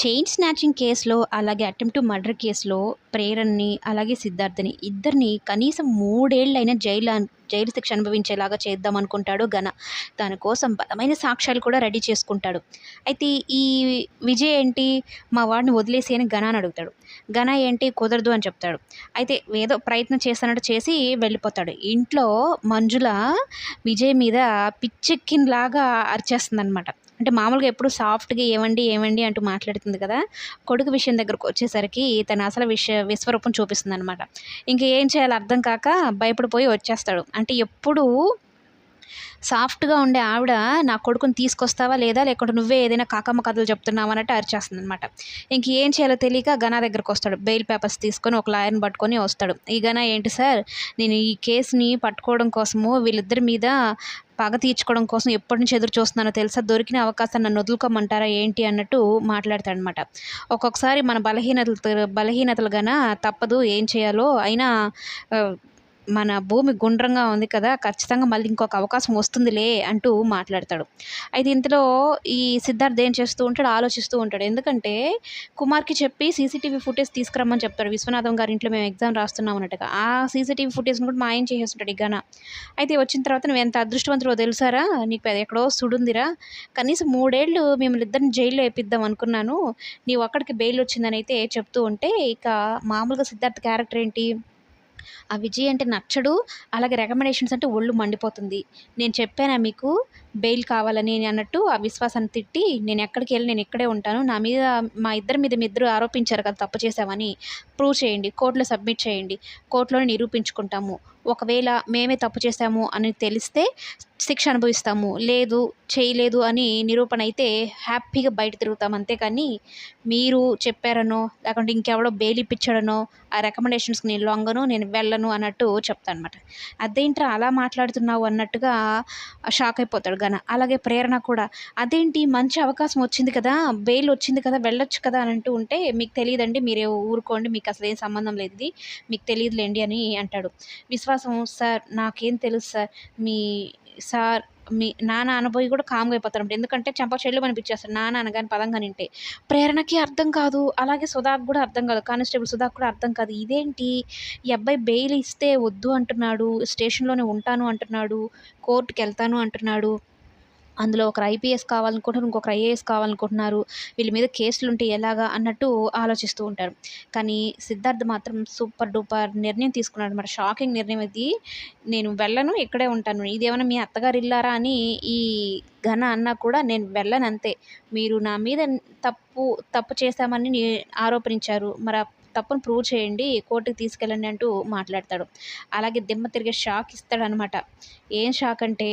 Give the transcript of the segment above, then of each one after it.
Chain snatching కేసులో అలాగే attempt murder కేసులో ప్రేరణని అలాగే సిద్ధార్థని ఇద్దరిని కనీసం మూడేళ్ళైనా జైలు జైలు శిక్ష అనుభవించేలాగా చేద్దాం అనుకుంటాడు ఘన. దానికోసం బలమైన సాక్ష్యాలు కూడా రెడీ చేసుకుంటాడు. అయితే ఈ విజయ్ ఏంటి? మా వాడిని వదిలేసి అని ఘన అని అడుగుతాడు. ఘన ఏంటి? కుదరదు అని చెప్తాడు. అయితే ఏదో ప్రయత్నం చేస్తానట్టు చేసి వెళ్ళిపోతాడు. ఇంట్లో మంజుల విజయ్ మీద పిచ్చెక్కినలాగా అరిచేస్తుంది అనమాట అంటే మామూలుగా ఎప్పుడు సాఫ్ట్గా ఏమండి ఏమండి అంటూ మాట్లాడుతుంది కదా? కొడుకు విషయం దగ్గరకు వచ్చేసరికి తన అసలు విశ్వ విశ్వరూపం చూపిస్తుంది అనమాట ఇంక ఏం చేయాలో అర్థం కాక భయపడిపోయి వచ్చేస్తాడు. అంటే ఎప్పుడు సాఫ్ట్గా ఉండే ఆవిడ నా కొడుకుని తీసుకొస్తావా లేదా? లేకుంటే నువ్వే ఏదైనా కాకమ్మ కథలు చెప్తున్నావు అన్నట్టు అరిచేస్తుంది అనమాట ఇంక ఏం చేయాలో తెలియక గనా దగ్గరకు వస్తాడు. బెయిల్ పేపర్స్ తీసుకొని ఒక లాయర్ని పట్టుకొని వస్తాడు. ఈ గనా ఏంటి సార్? నేను ఈ కేసుని పట్టుకోవడం కోసము వీళ్ళిద్దరి మీద పగ తీర్చుకోవడం కోసం ఎప్పటి నుంచి ఎదురు చూస్తున్నానో తెలుసా? దొరికిన అవకాశం నన్ను వదులుకోమంటారా ఏంటి? అన్నట్టు మాట్లాడతాడనమాట ఒక్కొక్కసారి మన బలహీనతలు బలహీనతలు గన తప్పదు ఏం చేయాలో. అయినా మన భూమి గుండ్రంగా ఉంది కదా ఖచ్చితంగా మళ్ళీ ఇంకొక అవకాశం వస్తుందిలే అంటూ మాట్లాడతాడు. అయితే ఇంతలో ఈ సిద్ధార్థ్ ఏం చేస్తూ ఉంటాడు? ఆలోచిస్తూ ఉంటాడు. ఎందుకంటే కుమార్కి చెప్పి సీసీటీవీ ఫుటేజ్ తీసుకురమ్మని చెప్తాడు. విశ్వనాథం గారి ఇంట్లో మేము ఎగ్జామ్ రాస్తున్నాం అన్నట్టుగా. ఆ సీసీటీవీ ఫుటేజ్ని కూడా మాయం చేసేస్తుంటాడు ఈ అయితే వచ్చిన తర్వాత నువ్వు ఎంత అదృష్టవంతుడో తెలుసారా? నీకు ఎక్కడో సుడుందిరా. కనీసం మూడేళ్ళు మిమ్మల్ని ఇద్దరిని జైల్లో వేపిద్దాం అనుకున్నాను. నీవు అక్కడికి బెయిల్ వచ్చిందని అయితే చెప్తూ ఉంటే ఇక మామూలుగా సిద్ధార్థ్ క్యారెక్టర్ ఏంటి? ఆ విజయ్ అంటే నచ్చడు. అలాగే రికమెండేషన్స్ అంటే ఒళ్ళు మండిపోతుంది. నేను చెప్పానా మీకు? బెయిల్ కావాలని అన్నట్టు ఆ విశ్వాసాన్ని తిట్టి నేను ఎక్కడికి వెళ్ళి నేను ఇక్కడే ఉంటాను. నా మీద మా ఇద్దరి మీద మీ ఇద్దరు ఆరోపించారు కదా తప్పు చేసామని ప్రూవ్ చేయండి కోర్టులో సబ్మిట్ చేయండి కోర్టులో నిరూపించుకుంటాము. ఒకవేళ మేమే తప్పు చేసాము అని తెలిస్తే శిక్ష అనుభవిస్తాము. లేదు చేయలేదు అని నిరూపణ అయితే హ్యాపీగా బయట తిరుగుతాం అంతేకాని మీరు చెప్పారనో లేకుంటే ఇంకెవడో బెయిల్ ఇప్పించాడనో ఆ రికమెండేషన్స్కి నేను లొంగను నేను వెళ్ళను అన్నట్టు చెప్తాను అనమాట అదేంట్రా అలా మాట్లాడుతున్నావు అన్నట్టుగా షాక్ అయిపోతాడు. గన అలాగే ప్రేరణ కూడా. అదేంటి? మంచి అవకాశం వచ్చింది కదా బెయిల్ వచ్చింది కదా వెళ్ళొచ్చు కదా అని అంటూ ఉంటే మీకు తెలియదండి మీరే ఊరుకోండి మీకు అసలు ఏం సంబంధం లేదు మీకు తెలియదులేండి అని అంటాడు. విశ్వాసం సార్ నాకేం తెలుసు సార్ మీ సార్ మీ నాన్న అనబోయి కూడా కామ్గా అయిపోతారు ఎందుకంటే చెంప చెల్లు అనిపించేస్తారు నాన్న అనగానే పదంగా నింటే. ప్రేరణకి అర్థం కాదు అలాగే సుధాకు కూడా అర్థం కాదు కానిస్టేబుల్ సుధాకు కూడా అర్థం కాదు. ఇదేంటి? ఈ అబ్బాయి బెయిల్ ఇస్తే వద్దు అంటున్నాడు స్టేషన్లోనే ఉంటాను అంటున్నాడు కోర్టుకి వెళ్తాను అంటున్నాడు అందులో ఒకరు ఐపీఎస్ కావాలనుకుంటున్నారు ఇంకొకరు ఐఏఎస్ కావాలనుకుంటున్నారు వీళ్ళ మీద కేసులు ఉంటే ఎలాగా అన్నట్టు ఆలోచిస్తూ ఉంటారు. కానీ సిద్ధార్థ్ మాత్రం సూపర్ డూపర్ నిర్ణయం తీసుకున్నాడు అనమాట షాకింగ్ నిర్ణయం ఇది. నేను వెళ్ళను ఇక్కడే ఉంటాను. ఇదేమైనా మీ అత్తగారు ఇల్లారా అని ఈ ఘన అన్నా కూడా నేను వెళ్ళను అంతే మీరు నా మీద తప్పు తప్పు చేశామని ఆరోపించారు మరి తప్పును ప్రూవ్ చేయండి కోర్టుకి తీసుకెళ్ళండి అంటూ మాట్లాడతాడు. అలాగే దిమ్మ తిరిగే షాక్ ఇస్తాడనమాట ఏం షాక్ అంటే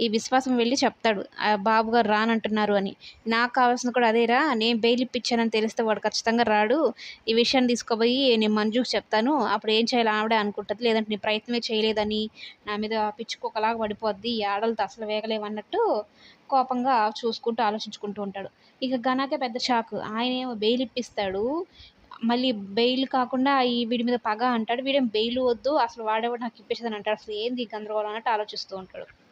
ఈ విశ్వాసం వెళ్ళి చెప్తాడు. బాబు గారు రానంటున్నారు అని. నాకు కావాల్సిన కూడా అదేరా. నేను బెయిల్ ఇప్పించానని తెలిస్తే వాడు ఖచ్చితంగా రాడు. ఈ విషయాన్ని తీసుకోబోయి నేను మంజుకి చెప్తాను. అప్పుడు ఏం చేయాలి ఆవిడే అనుకుంటుంది. లేదంటే నేను ప్రయత్నమే చేయలేదని నా మీద పిచ్చుకోకలాగా పడిపోద్ది. ఈ ఆడలతో అసలు వేగలేవన్నట్టు కోపంగా చూసుకుంటూ ఆలోచించుకుంటూ ఉంటాడు. ఇక గనాకే పెద్ద షాక్. ఆయన ఏమో బెయిల్ ఇప్పిస్తాడు. మళ్ళీ బెయిల్ కాకుండా ఈ వీడి మీద పగ అంటాడు. వీడేం బెయిల్ వద్దు అసలు వాడేవాడు నాకు ఇప్పించదని అంటాడు. అసలు ఏంది గందరగోళం అన్నట్టు ఆలోచిస్తూ ఉంటాడు.